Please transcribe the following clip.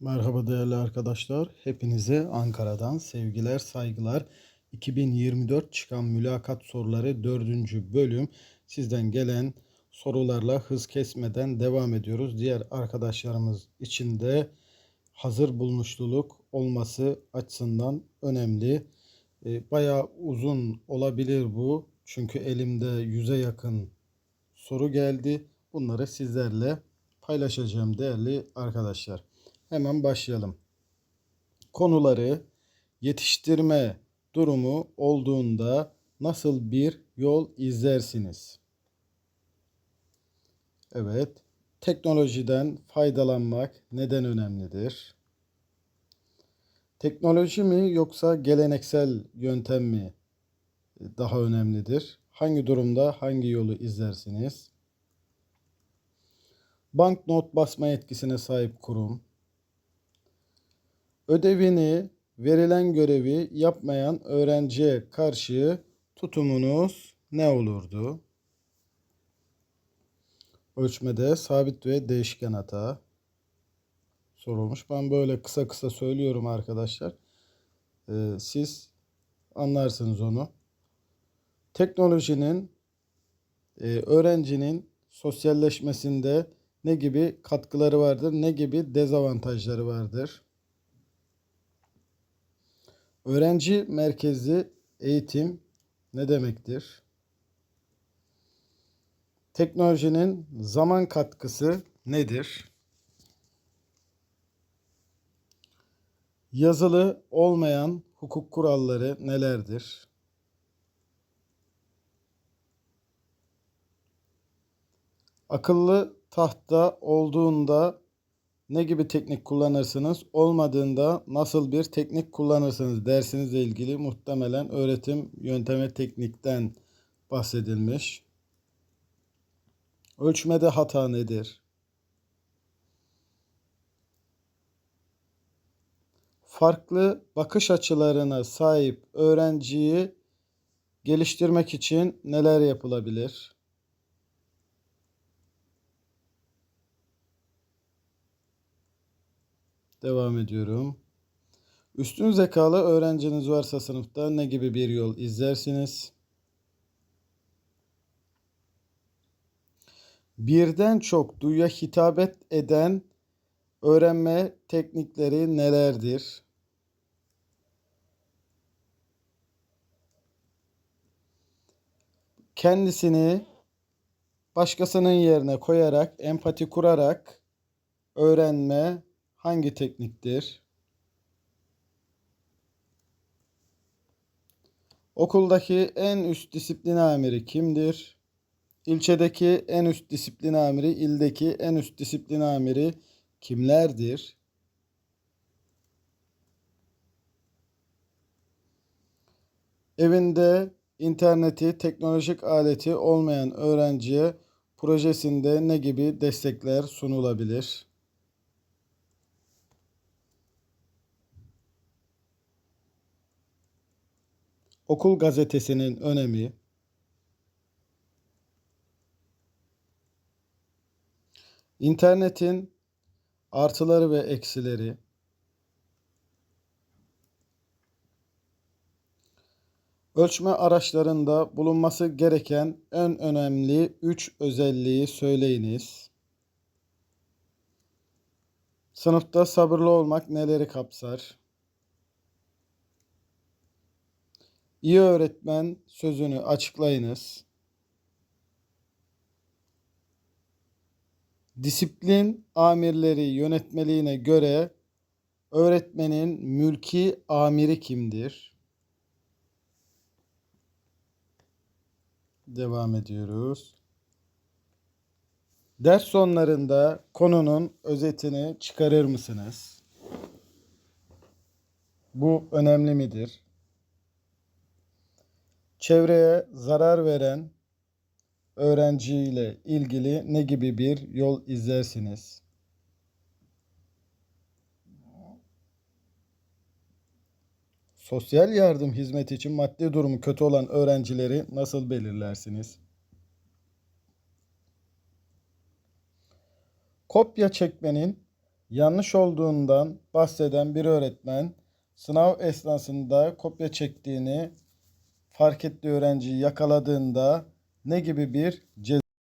Merhaba değerli arkadaşlar. Hepinize Ankara'dan sevgiler, saygılar. 2024 çıkan mülakat soruları 4. bölüm. Sizden gelen sorularla hız kesmeden devam ediyoruz. Diğer arkadaşlarımız için de hazır bulunuşluluk olması açısından önemli. E, Bayağı uzun olabilir bu. Çünkü elimde yüze yakın soru geldi. Bunları sizlerle paylaşacağım değerli arkadaşlar. Hemen başlayalım. Konuları yetiştirme durumu olduğunda nasıl bir yol izlersiniz? Evet. Teknolojiden faydalanmak neden önemlidir? Teknoloji mi yoksa geleneksel yöntem mi daha önemlidir? Hangi durumda hangi yolu izlersiniz? Banknot basma yetkisine sahip kurum. Ödevini, verilen görevi yapmayan öğrenciye karşı tutumunuz ne olurdu? Ölçmede sabit ve değişken hata sorulmuş. Ben böyle kısa kısa söylüyorum arkadaşlar. Ee, siz anlarsınız onu. Teknolojinin e, öğrencinin sosyalleşmesinde ne gibi katkıları vardır, ne gibi dezavantajları vardır? Öğrenci merkezli eğitim ne demektir? Teknolojinin zaman katkısı nedir? Yazılı olmayan hukuk kuralları nelerdir? Akıllı tahta olduğunda ne gibi teknik kullanırsınız? Olmadığında nasıl bir teknik kullanırsınız? Dersinizle ilgili muhtemelen öğretim yöntemi teknikten bahsedilmiş. Ölçmede hata nedir? Farklı bakış açılarına sahip öğrenciyi geliştirmek için neler yapılabilir? Devam ediyorum. Üstün zekalı öğrenciniz varsa sınıfta ne gibi bir yol izlersiniz? Birden çok duyuya hitabet eden öğrenme teknikleri nelerdir? Kendisini başkasının yerine koyarak, empati kurarak öğrenme hangi tekniktir? Okuldaki en üst disiplin amiri kimdir? İlçedeki en üst disiplin amiri, ildeki en üst disiplin amiri kimlerdir? Evinde interneti, teknolojik aleti olmayan öğrenciye projesinde ne gibi destekler sunulabilir? Okul gazetesinin önemi, internetin artıları ve eksileri, ölçme araçlarında bulunması gereken en önemli 3 özelliği söyleyiniz. Sınıfta sabırlı olmak neleri kapsar? İyi öğretmen sözünü açıklayınız. Disiplin amirleri yönetmeliğine göre öğretmenin mülki amiri kimdir? Devam ediyoruz. Ders sonlarında konunun özetini çıkarır mısınız? Bu önemli midir? Çevreye zarar veren öğrenciyle ilgili ne gibi bir yol izlersiniz? Sosyal yardım hizmeti için maddi durumu kötü olan öğrencileri nasıl belirlersiniz? Kopya çekmenin Yanlış olduğundan bahseden bir öğretmen sınav esnasında kopya çektiğini fark ettiği öğrenciyi yakaladığında ne gibi bir ceza